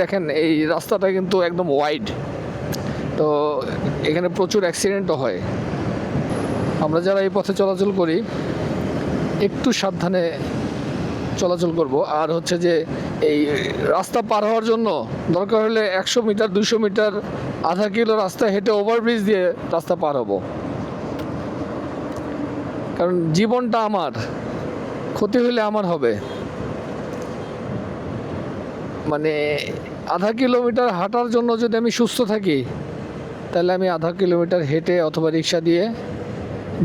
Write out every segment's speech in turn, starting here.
দেখেন, এই রাস্তাটা কিন্তু একদম ওয়াইড তো এখানে প্রচুর অ্যাক্সিডেন্টও হয়। আমরা যারা এই পথে চলাচল করি, একটু সাবধানে চলাচল করব। আর হচ্ছে যে, এই রাস্তা পার হওয়ার জন্য দরকার হলে একশো মিটার, দুশো মিটার, আধা কিলো রাস্তা হেঁটে ওভারব্রিজ দিয়ে রাস্তা পার হব। কারণ জীবনটা আমার, ক্ষতি হলে আমার হবে। মানে আধা কিলোমিটার হাঁটার জন্য যদি আমি সুস্থ থাকি, তাহলে আমি আধা কিলোমিটার হেঁটে অথবা রিক্সা দিয়ে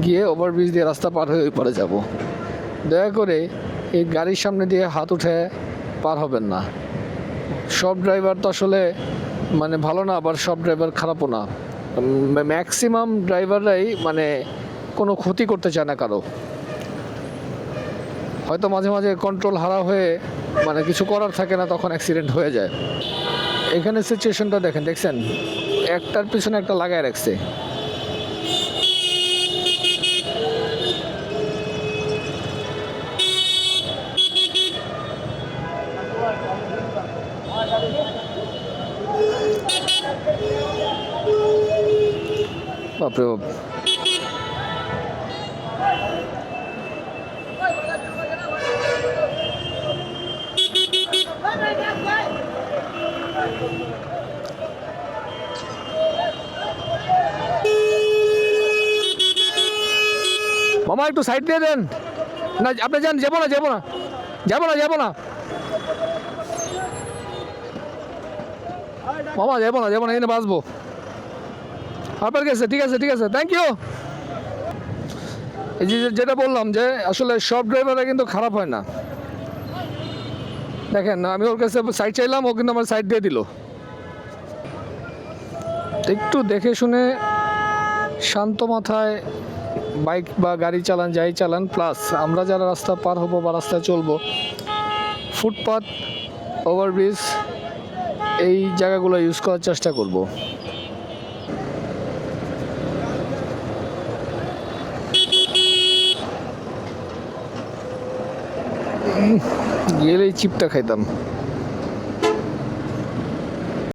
গিয়ে ওভারব্রিজ দিয়ে রাস্তা পার হয়ে ওই পারে যাব। দয়া করে এই গাড়ির সামনে দিয়ে হাত উঠে পার হবেন না। সব ড্রাইভার তো আসলে মানে ভালো না, আবার সব ড্রাইভার খারাপও না। ম্যাক্সিমাম ড্রাইভাররাই মানে কোনো ক্ষতি করতে চায় না কারও। হয়তো মাঝে মাঝে কন্ট্রোল হারা হয়ে মানে কিছু করার থাকে না, তখন অ্যাক্সিডেন্ট হয়ে যায়। এখানে সিচুয়েশনটা দেখেন, দেখছেন? একটার পিছনে একটা লাগায় রাখছে। বাপরে বাপ। মামা, একটু সাইড দিয়ে দেন। না, আপনি যান, যাব না যাব না। যাব না যাব না। মামা, যাব না যাব না, এখানে বাঁচবো। আপনার কাছে, ঠিক আছে ঠিক আছে। থ্যাংক ইউ এই যে যেটা বললাম যে, আসলে সব ড্রাইভাররা কিন্তু খারাপ হয় না। দেখেন, আমি ওর কাছে সাইড চাইলাম, ও কিন্তু আমার সাইড দিয়ে দিল। একটু দেখে শুনে শান্ত মাথায় বাইক বা গাড়ি চালান, যাই চালান প্লাস আমরা যারা রাস্তা পার হব বা রাস্তায় চলবো ফুটপাথ ওভারব্রিজ এই জায়গাগুলো ইউজ করার চেষ্টা করব। গেলেই চিপটা খাইতাম।